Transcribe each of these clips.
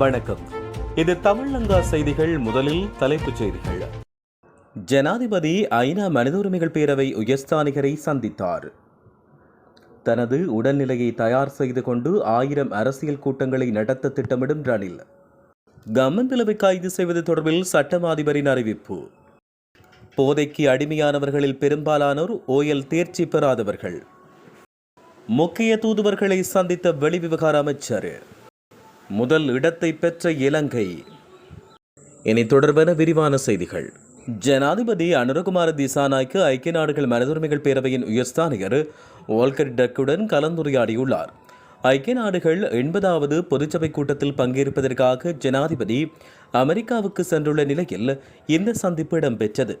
வணக்கம். இது தமிழங்கா செய்திகள் முதலில் தலைப்புச் செய்திகள். ஜனாதிபதி ஐநா மனித உரிமைகள் பேரவை உயர்ஸ்தானிகரை சந்தித்தார். தனது உடல்நிலையை தயார் செய்து கொண்டு ஆயிரம் அரசியல் கூட்டங்களை நடத்த திட்டமிடும் ரணில். கம்மந்திலவை கைது செய்வது தொடர்பில் சட்டம் அதிபரின் அறிவிப்பு. போதைக்கு அடிமையானவர்களில் பெரும்பாலானோர் ஓயல் தேர்ச்சி பெறாதவர்கள். முக்கிய தூதுவர்களை சந்தித்த வெளிவிவகார அமைச்சர். முதல் இடத்தை பெற்ற இலங்கை. இனி தொடர்பான விரிவான செய்திகள். ஜனாதிபதி அனுரகுமார திசாநாய்க்கு ஐக்கிய நாடுகள் மனிதுரிமைகள் பேரவையின் உயர்ஸ்தானிகர் வால்கர் டக்குடன் கலந்துரையாடியுள்ளார். ஐக்கிய நாடுகள் எண்பதாவது பொதுச்சபை கூட்டத்தில் பங்கேற்பதற்காக ஜனாதிபதி அமெரிக்காவுக்கு சென்றுள்ள நிலையில் இந்த சந்திப்பு இடம்பெற்றது.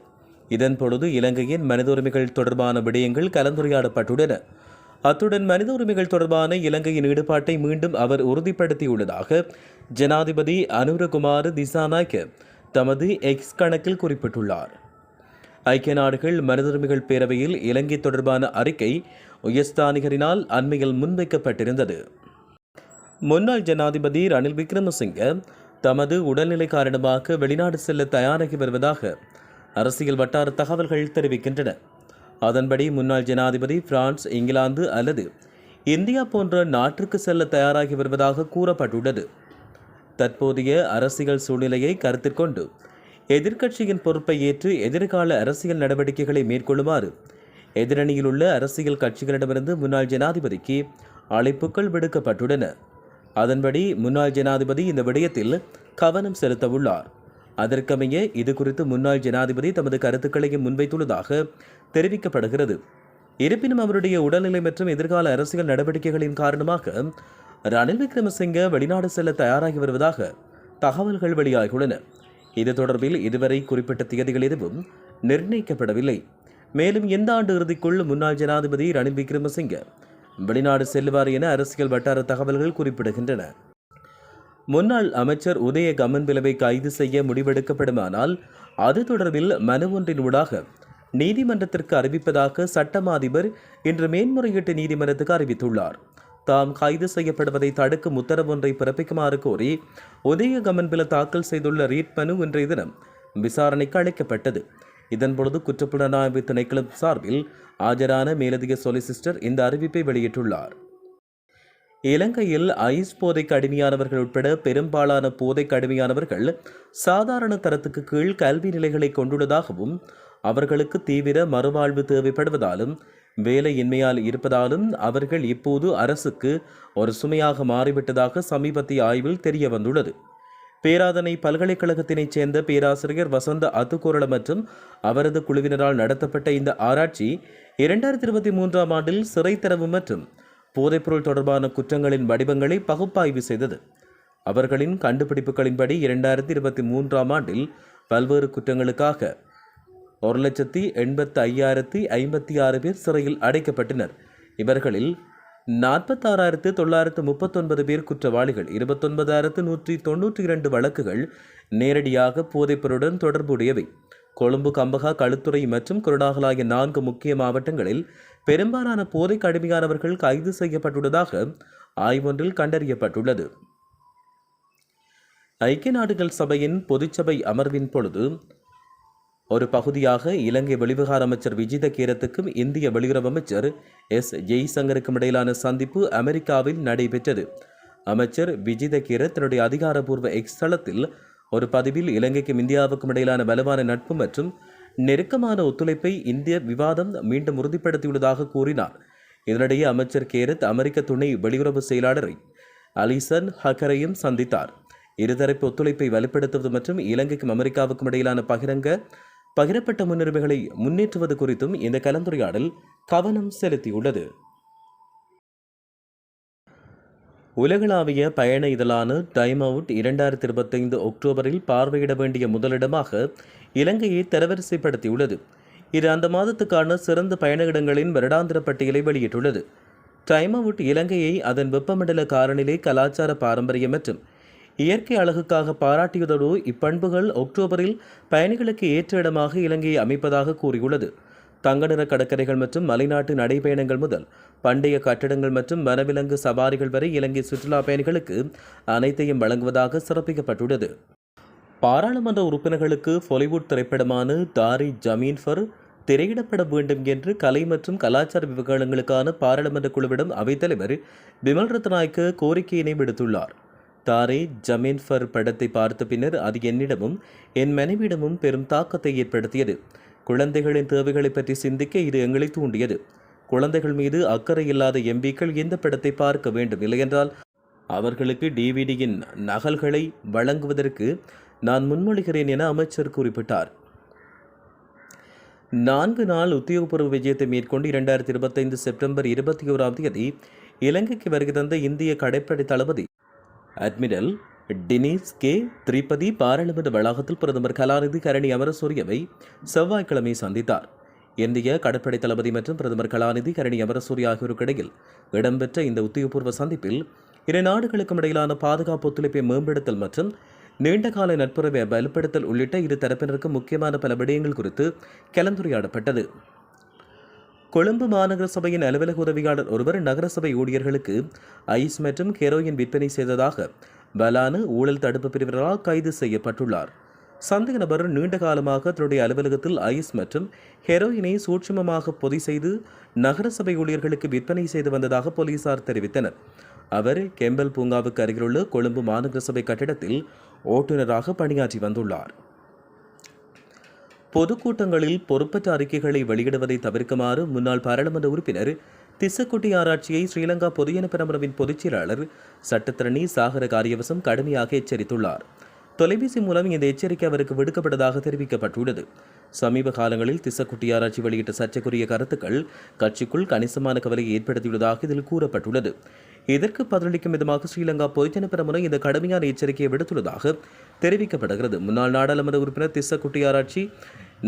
இதன்பொழுது இலங்கையின் மனித உரிமைகள் தொடர்பான விடயங்கள் கலந்துரையாடப்பட்டுள்ளன. அத்துடன் மனித உரிமைகள் தொடர்பான இலங்கையின் ஈடுபாட்டை மீண்டும் அவர் உறுதிப்படுத்தியுள்ளதாக ஜனாதிபதி அனுரகுமார் திசாநாயக்க தமது எக்ஸ் கணக்கில் குறிப்பிட்டுள்ளார். ஐக்கிய நாடுகள் மனித உரிமைகள் பேரவையில் இலங்கை தொடர்பான அறிக்கை உயர்ஸ்தானிகரினால் அண்மையில் முன்வைக்கப்பட்டிருந்தது. முன்னாள் ஜனாதிபதி ரணில் விக்ரமசிங்க தமது உடல்நிலை காரணமாக வெளிநாடு செல்ல தயாராகி வருவதாக அரசியல் வட்டார தகவல்கள் தெரிவிக்கின்றன. அதன்படி முன்னாள் ஜனாதிபதி பிரான்ஸ் இங்கிலாந்து அல்லது இந்தியா போன்ற நாட்டிற்கு செல்ல தயாராகி வருவதாக கூறப்பட்டுள்ளது. தற்போதைய அரசியல் சூழ்நிலையை கருத்தில் கொண்டு எதிர்க்கட்சியின் பொறுப்பை ஏற்று எதிர்கால அரசியல் நடவடிக்கைகளை மேற்கொள்ளுமாறு எதிரணியில் உள்ள அரசியல் கட்சிகளிடமிருந்து முன்னாள் ஜனாதிபதிக்கு அழைப்புகள் விடுக்கப்பட்டுள்ளன. அதன்படி முன்னாள் ஜனாதிபதி இந்த விடயத்தில் கவனம் செலுத்தவுள்ளார். அதற்கமைய இது குறித்து முன்னாள் ஜனாதிபதி தமது கருத்துக்களையும் முன்வைத்துள்ளதாக தெரிவிக்கப்படுகிறது. இருப்பினும் அவருடைய உடல்நிலை மற்றும் எதிர்கால அரசியல் நடவடிக்கைகளின் காரணமாக ரணில் விக்ரமசிங்க வெளிநாடு செல்ல தயாராகி வருவதாக தகவல்கள் வெளியாகியுள்ளன. இது தொடர்பில் இதுவரை குறிப்பிட்ட தேதிகள் எதுவும் நிர்ணயிக்கப்படவில்லை. மேலும் எந்த ஆண்டு இறுதிக்குள் முன்னாள் ஜனாதிபதி ரணில் விக்ரமசிங்க வெளிநாடு செல்லுவார் என அரசியல் வட்டார தகவல்கள் குறிப்பிடுகின்றன. முன்னாள் அமைச்சர் உதய கமன்பிலவை கைது செய்ய முடிவெடுக்கப்படுமானால் அது தொடர்பில் மனு ஒன்றின் ஊடாக நீதிமன்றத்திற்கு அறிவிப்பதாக சட்டமாதிபர் இன்று மேன்முறையீட்டு நீதிமன்றத்துக்கு அறிவித்துள்ளார். தாம் கைது செய்யப்படுவதை தடுக்கும் உத்தரவு ஒன்றை பிறப்பிக்குமாறு கோரி உதய கமன்பில தாக்கல் செய்துள்ள ரீட் மனு இன்றைய தினம் விசாரணைக்கு அழைக்கப்பட்டது இதன்பொழுது குற்றப்புலனாய்வு திணைக்களம் சார்பில் ஆஜரான மேலதிக சொலிசிஸ்டர் இந்த அறிவிப்பை வெளியிட்டுள்ளார். இலங்கையில் ஐஸ் போதைக்கு அடிமையானவர்கள் உட்பட பெரும்பாலான போதைக்கு அடிமையானவர்கள் சாதாரண தரத்துக்கு கீழ் கல்வி நிலைகளை கொண்டுள்ளதாகவும் அவர்களுக்கு தீவிர மறுவாழ்வு தேவைப்படுவதாலும் வேலையின்மையால் இருப்பதாலும் அவர்கள் இப்போது அரசுக்கு ஒரு சுமையாக மாறிவிட்டதாக சமீபத்திய ஆய்வில் தெரிய வந்துள்ளது பேராதனை பல்கலைக்கழகத்தினைச் சேர்ந்த பேராசிரியர் வசந்த அத்துக்கோரள மற்றும் அவரது குழுவினரால் நடத்தப்பட்ட இந்த ஆராய்ச்சி இரண்டாயிரத்தி இருபத்தி மூன்றாம் ஆண்டில் சிறைத்தரவு மற்றும் போதைப்பொருள் தொடர்பான குற்றங்களின் வடிவங்களை பகுப்பாய்வு செய்தது. அவர்களின் கண்டுபிடிப்புகளின்படி இரண்டாயிரத்தி இருபத்தி மூன்றாம் ஆண்டில் பல்வேறு குற்றங்களுக்காக ஒரு லட்சத்தி எண்பத்தி ஐயாயிரத்தி ஐம்பத்தி ஆறு பேர் சிறையில் அடைக்கப்பட்டனர். இவர்களில் நாற்பத்தாறாயிரத்து தொள்ளாயிரத்து முப்பத்தொன்பது பேர் குற்றவாளிகள் இருபத்தொன்பதாயிரத்து நூற்றி தொன்னூற்றி இரண்டு வழக்குகள் நேரடியாக போதைப்பொருளுடன் தொடர்புடையவை. கொழும்பு கம்பகா களுத்துறை மற்றும் குருநாகல் ஆகிய நான்கு முக்கிய மாவட்டங்களில் பெரும்பாலான போதை கடுமையானவர்கள் கைது செய்யப்பட்டுள்ளதாக ஆய்வொன்றில் கண்டறியப்பட்டுள்ளது. ஐக்கிய நாடுகள் சபையின் பொதுச்சபை அமர்வின் பொழுது ஒரு பகுதியாக இலங்கை வெளிவிகார அமைச்சர் விஜித கீரத்துக்கும் இந்திய வெளியுறவு அமைச்சர் எஸ். ஜெய்சங்கருக்கும் இடையிலான சந்திப்பு அமெரிக்காவில் நடைபெற்றது. அமைச்சர் விஜித கீரத் தன்னுடைய அதிகாரப்பூர்வ எக்ஸ் தளத்தில் ஒரு பதிவில் இலங்கைக்கும் இந்தியாவுக்கும் இடையிலான வலுவான நட்பு மற்றும் நெருக்கமான ஒத்துழைப்பை இந்திய விவாதம் மீண்டும் உறுதிப்படுத்தியுள்ளதாக கூறினார். இதனிடையே அமைச்சர் கேரத் அமெரிக்க துணை வெளியுறவு செயலாளரை அலிசன் ஹக்கரையும் சந்தித்தார். இருதரப்பு ஒத்துழைப்பை வலுப்படுத்துவது மற்றும் இலங்கைக்கும் அமெரிக்காவுக்கும் இடையிலான பகிரங்க பகிரப்பட்ட முன்னுரிமைகளை முன்னேற்றுவது குறித்தும் இந்த கலந்துரையாடல் கவனம் செலுத்தியுள்ளது. உலகளாவிய பயண இதழான டைம் அவுட் இரண்டாயிரத்தி இருபத்தைந்து அக்டோபரில் பார்வையிட வேண்டிய முதலிடமாக இலங்கையை தரவரிசைப்படுத்தியுள்ளது. இது அந்த மாதத்துக்கான சிறந்த பயண இடங்களின் வருடாந்திர பட்டியலை வெளியிட்டுள்ளது. டைம் அவுட் இலங்கையை அதன் வெப்பமண்டல காலநிலை கலாச்சார பாரம்பரியம் மற்றும் இயற்கை அழகுக்காக பாராட்டியதோடு இப்பண்புகள் அக்டோபரில் பயணிகளுக்கு ஏற்ற இடமாக இலங்கையை அமைப்பதாக கூறியுள்ளது. தங்க நிற கடற்கரைகள் மற்றும் மலைநாட்டு நடைபயணங்கள் முதல் பண்டைய கட்டடங்கள் மற்றும் வனவிலங்கு சவாரிகள் வரை இலங்கை சுற்றுலா பயணிகளுக்கு அனைத்தையும் வழங்குவதாக சிறப்பிக்கப்பட்டுள்ளது. பாராளுமன்ற உறுப்பினர்களுக்கு பாலிவுட் திரைப்படமான தாரி ஜமீன் ஃபர் திரையிடப்பட வேண்டும் என்று கலை மற்றும் கலாச்சார விவகாரங்களுக்கான பாராளுமன்ற குழுவிடம் அவைத்தலைவர் விமல் ரத்நாயக்க கோரிக்கையினை விடுத்துள்ளார். தாரே ஜமீன் ஃபர் படத்தை பார்த்த பின்னர் அது என்னிடமும் என் மனைவியிடமும் பெரும் தாக்கத்தை ஏற்படுத்தியது. குழந்தைகளின் தேவைகளை பற்றி சிந்திக்க இது எங்களை தூண்டியது. குழந்தைகள் மீது அக்கறை இல்லாத எம்பிக்கள் இந்த படத்தை பார்க்க வேண்டும் இல்லையென்றால் அவர்களுக்கு டிவிடியின் நகல்களை வழங்குவதற்கு நான் முன்மொழிகிறேன் என அமைச்சர் குறிப்பிட்டார். நான்கு நாள் உத்தியோகபூர்வ விஜயத்தை மேற்கொண்டு இரண்டாயிரத்தி இருபத்தைந்து செப்டம்பர் இருபத்தி ஓராம் தேதி இலங்கைக்கு வருகை தந்த இந்திய கடற்படை தளபதி அட்மிரல் டினேஸ் கே திரிபதி பாராளுமன்ற வளாகத்தில் பிரதமர் கலாநிதி கரணி அமரசூரியவை செவ்வாய்க்கிழமை சந்தித்தார். இந்திய கடற்படை தளபதி மற்றும் பிரதமர் கலாநிதி கரணி அமரசூரிய ஆகியோருக்கிடையில் இடம்பெற்ற இந்த உத்தியோகபூர்வ சந்திப்பில் இரு நாடுகளுக்கும் இடையிலான பாதுகாப்பு ஒத்துழைப்பை மேம்படுத்தல் மற்றும் நீண்டகால நட்புறவை வலுப்படுத்தல் உள்ளிட்ட இரு தரப்பினருக்கும் முக்கியமான பல விடயங்கள் குறித்து கலந்துரையாடப்பட்டது. கொழும்பு மாநகர சபையின் அலுவலக உதவியாளர் ஒருவர் நகரசபை ஊழியர்களுக்கு ஐஸ் மற்றும் ஹெரோயின் விற்பனை செய்ததாக பலானு ஊழல் தடுப்பு பிரிவினரால் கைது செய்யப்பட்டுள்ளார். சந்தேக நபர் நீண்ட காலமாக தன்னுடைய அலுவலகத்தில் ஐஸ் மற்றும் ஹெரோயினை சூட்சுமமாக பொதி செய்து நகரசபை ஊழியர்களுக்கு விற்பனை செய்து வந்ததாக போலீசார் தெரிவித்தனர். அவர் கெம்பல் பூங்காவுக்கு அருகிலுள்ள கொழும்பு மாநகர சபை கட்டிடத்தில் ஓட்டுநராக பணியாற்றி வந்துள்ளார். பொதுக்கூட்டங்களில் பொறுப்பற்ற அறிக்கைகளை வெளியிடுவதை தவிர்க்குமாறு முன்னாள் பாராளுமன்ற உறுப்பினர் திசக்குட்டி ஆராய்ச்சியை ஸ்ரீலங்கா பொதுஜன பெரமுனவின் பொதுச் செயலாளர் சட்டத்திரணி சாகர காரியவசம் கடுமையாக எச்சரித்துள்ளார். தொலைபேசி மூலம் இந்த எச்சரிக்கை அவருக்கு விடுக்கப்பட்டதாக தெரிவிக்கப்பட்டுள்ளது. சமீப காலங்களில் திசக்குட்டி ஆராய்ச்சி வெளியிட்ட சர்ச்சைக்குரிய கருத்துக்கள் கட்சிக்குள் கணிசமான கவலையை ஏற்படுத்தியுள்ளதாக இதில் கூறப்பட்டுள்ளது. இதற்கு பதிலளிக்கும் விதமாக ஸ்ரீலங்கா பொதுஜன பெரமுனை இந்த கடுமையான எச்சரிக்கையை விடுத்துள்ளதாக தெரிவிக்கப்படுகிறது. முன்னாள் நாடாளுமன்ற உறுப்பினர் திசக்குட்டி ஆராய்ச்சி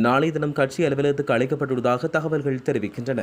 நாளை தினம் கட்சி அலுவலகத்துக்கு அழைக்கப்பட்டுள்ளதாக தகவல்கள் தெரிவிக்கின்றன.